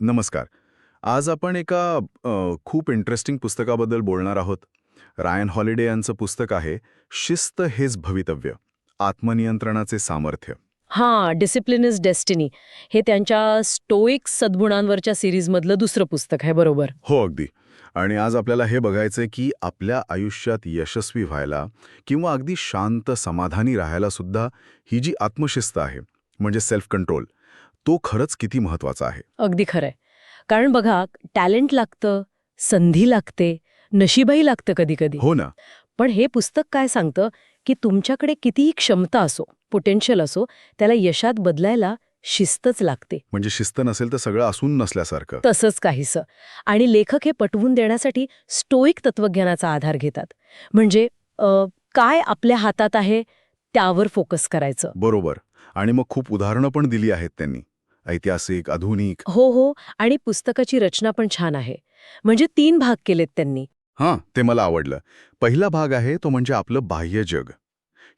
नमस्कार. आज आपण एका खूप इंटरेस्टिंग पुस्तकाबद्दल बोलणार आहोत. रायन हॉलिडे यांचं पुस्तक आहे शिस्त हेच भवितव्य आत्मनियंत्रणाचे सामर्थ्य. हां डिसिप्लिन इज डेस्टिनी हे त्यांच्या स्टोईक सद्गुणांवरच्या सिरीजमधलं दुसरं पुस्तक आहे बरोबर? हो अगदी. आणि आज आपल्याला हे बघायचंय की आपल्या आयुष्यात यशस्वी व्हायला किंवा अगदी शांत समाधानी राहायला सुद्धा ही जी आत्मशिस्त आहे म्हणजे सेल्फ कंट्रोल तो खरंच किती महत्त्वाचा आहे. अगदी खरंय. कारण बघा टॅलेंट लागतं संधी लागते नशीबही लागतं कधी कधी हो ना. पण हे पुस्तक काय सांगतं की तुमच्याकडे कितीही क्षमता असो पोटेन्शियल असो त्याला यशात बदलायला शिस्तच लागते. म्हणजे शिस्त नसेल तर सगळं असून नसल्यासारखं. तसंच काहीसं. आणि लेखक हे पटवून देण्यासाठी स्टोईक तत्वज्ञानाचा आधार घेतात. म्हणजे काय आपल्या हातात आहे त्यावर फोकस करायचं. बरोबर. आणि मग खूप उदाहरणं पण दिली आहेत त्यांनी. ऐतिहासिक आधुनिक. हो हो. आणि पुस्तकाची रचना पण छान आहे. म्हणजे तीन भाग केलेत त्यांनी. हां ते मला आवडलं. पहिला भाग आहे तो म्हणजे आपलं बाह्य जग.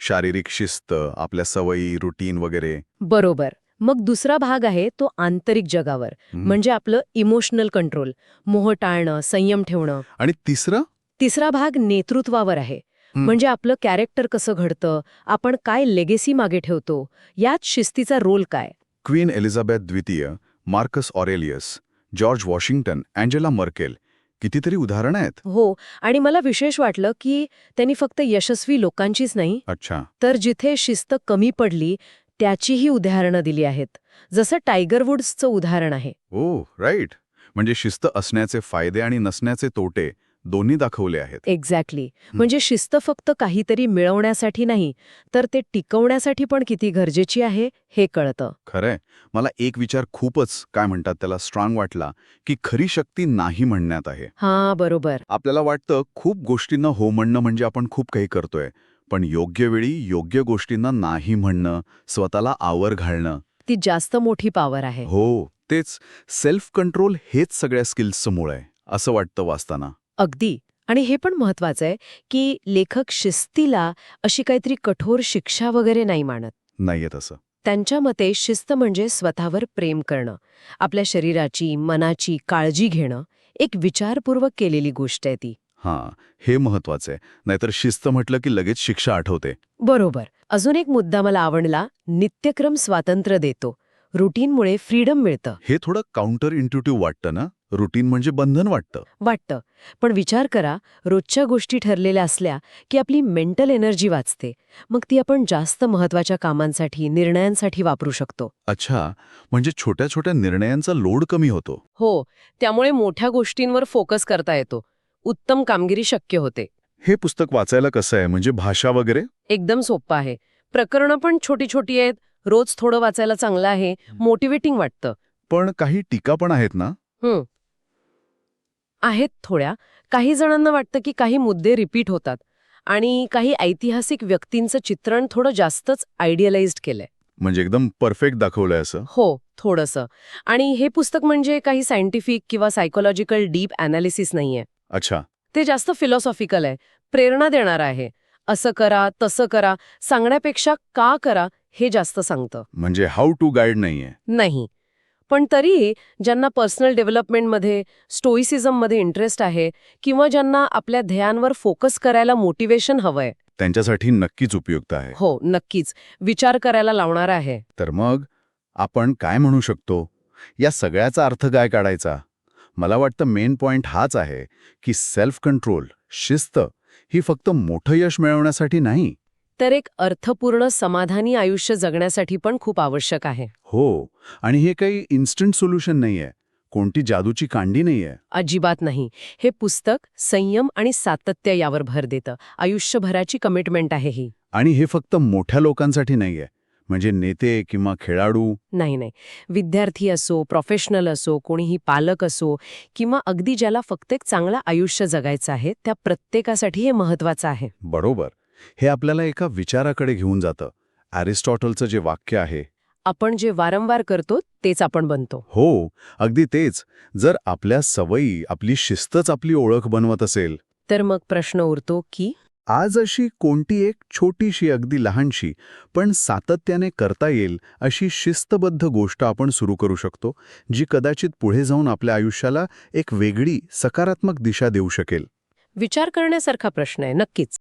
शारीरिक शिस्त आपल्या सवयी रुटीन वगैरे. बरोबर. मग दुसरा भाग आहे तो आंतरिक जगावर. म्हणजे आपलं इमोशनल कंट्रोल मोह टाळणं संयम ठेवणं. आणि तिसरं? तिसरा भाग नेतृत्वावर आहे. म्हणजे आपलं कॅरेक्टर कसं घडतं आपण काय लेगेसी मागे ठेवतो यात शिस्तीचा रोल काय? क्वीन एलिझाबेथ द्वितीय Marcus Aurelius George Washington Angela Merkel कितीतरी उदाहरणं आहेत. हो आणि मला विशेष वाटलं की त्यांनी फक्त यशस्वी लोकांचीच नाही अच्छा. तर जिथे शिस्त कमी पडली त्याचीही उदाहरणं दिली आहेत. जसं टायगर वुड्सचं उदाहरण आहे. Oh right. म्हणजे शिस्त असण्याचे फायदे आणि नसण्याचे तोटे दोन्ही दाखवले आहेत. एक्झॅक्टली म्हणजे शिस्त फक्त काहीतरी मिळवण्यासाठी नाही तर ते टिकवण्यासाठी पण किती गरजेची आहे हे कळतं. खरंय. मला एक विचार खूपच काय म्हणतात त्याला स्ट्रॉंग वाटला की खरी शक्ती नाही म्हणण्यात आहे. हां बरोबर. आपल्याला वाटतं खूप गोष्टींना हो म्हणणं म्हणजे आपण खूप काही करतोय पण योग्य वेळी योग्य गोष्टींना नाही म्हणणं स्वतःला आवर घालणं. ती जास्त मोठी पॉवर आहे. हो तेच. सेल्फ कंट्रोल हेच सगळ्या स्किल्सचं मूळ आहे असं वाटतं वाचताना. अगदी. आणि हे पण महत्वाचं आहे की लेखक शिस्तीला अशी काहीतरी कठोर शिक्षा वगैरे नाही मानत. नाहीये तसं. त्यांच्या मते शिस्त म्हणजे स्वतःवर प्रेम करणं आपल्या शरीराची मनाची काळजी घेणं एक विचारपूर्वक केलेली गोष्ट आहे ती. हां हे महत्वाचं आहे. नाहीतर शिस्त म्हटलं की लगेच शिक्षा आठवते. बरोबर. अजून एक मुद्दा मला आवडला नित्यक्रम स्वातंत्र्य देतो. रुटीनमुळे फ्रीडम मिळतं. हे थोडं काउंटर इंट्युटिव्ह वाटतं ना? रुटीन म्हणजे बंधन वाटतं. वाटतं. पण विचार करा रोजच्या गोष्टी ठरलेल्या असल्या की आपली मेंटल एनर्जी वाचते. मग ती आपण जास्त महत्त्वाच्या कामांसाठी निर्णयांसाठी वापरू शकतो. अच्छा म्हणजे छोट्या छोट्या निर्णयांचा लोड कमी होतो. हो त्यामुळे मोठ्या गोष्टींवर फोकस करता येतो. उत्तम कामगिरी शक्य होते. हे पुस्तक वाचायला कसं आहे? म्हणजे भाषा वगैरे? एकदम सोपं आहे. प्रकरणं पण छोटी छोटी आहेत. रोज थोडं वाचायला चांगलं आहे. मोटिवेटिंग वाटतं. पण काही टीका पण आहेत ना? हं. आहेत थोड्या. काही जणांना वाटतं की काही मुद्दे रिपीट होतात आणि काही ऐतिहासिक व्यक्तींचं चित्रण थोडं जास्तच आयडियलाइज्ड केलंय. म्हणजे एकदम परफेक्ट दाखवलंय असं? हो थोडंसं. आणि हे पुस्तक म्हणजे काही सायंटिफिक किंवा सायकोलॉजिकल डीप अनालिसिस नाहीये. अच्छा. ते जास्त फिलॉसॉफिकल आहे. प्रेरणा देणार आहे. असं करा तसं करा सांगण्यापेक्षा का करा हे जास्त सांगतं. म्हणजे हाऊ टू गाईड नाहीये. नाही. पण तरी ज्यांना पर्सनल डेव्हलपमेंटमध्ये स्टोईसिझममध्ये इंटरेस्ट आहे किंवा ज्यांना आपल्या ध्येयांवर फोकस करायला मोटिवेशन हवंय. त्यांच्यासाठी नक्कीच उपयुक्त आहे. हो नक्कीच. विचार करायला लावणार आहे. तर मग आपण काय म्हणू शकतो? या सगळ्याचा अर्थ काय काढायचा? मला वाटतं मेन पॉइंट हाच आहे की सेल्फ कंट्रोल शिस्त ही फक्त मोठं यश मिळवण्यासाठी नाही. तर एक अर्थपूर्ण समाधानी आयुष्य जगण्यासाठी पण खूप आवश्यक आहे. हो आणि हे काही इन्स्टंट सोल्युशन नाहीये. कोणती जादूची कांडी नाहीये. अजिबात नाही. हे पुस्तक संयम आणि सातत्य यावर भर देतं. आयुष्यभराची कमिटमेंट आहे ही. आणि हे फक्त मोठ्या लोकांसाठी नाहीये. म्हणजे नेते किंवा खेळाडू. नाही नाही. विद्यार्थी असो प्रोफेशनल असो कोणीही पालक असो किंवा अगदी ज्याला फक्त एक चांगलं आयुष्य जगायचं आहे त्या प्रत्येकासाठी हे महत्वाचं आहे. बरोबर. हे आपल्याला एका विचाराकडे घेऊन जातं. ॲरिस्टॉटलचं जे वाक्य आहे. आपण जे वारंवार करतो तेच आपण बनतो. हो अगदी तेच. जर आपल्या सवयी आपली शिस्तच आपली ओळख बनवत असेल. तर मग प्रश्न उरतो की? आज अशी कोणती एक छोटीशी अगदी लहानशी पण सातत्याने करता येईल अशी शिस्तबद्ध गोष्ट आपण सुरू करू शकतो जी कदाचित पुढे जाऊन आपल्या आयुष्याला एक वेगळी सकारात्मक दिशा देऊ शकेल. विचार करण्यासारखा प्रश्न आहे नक्कीच.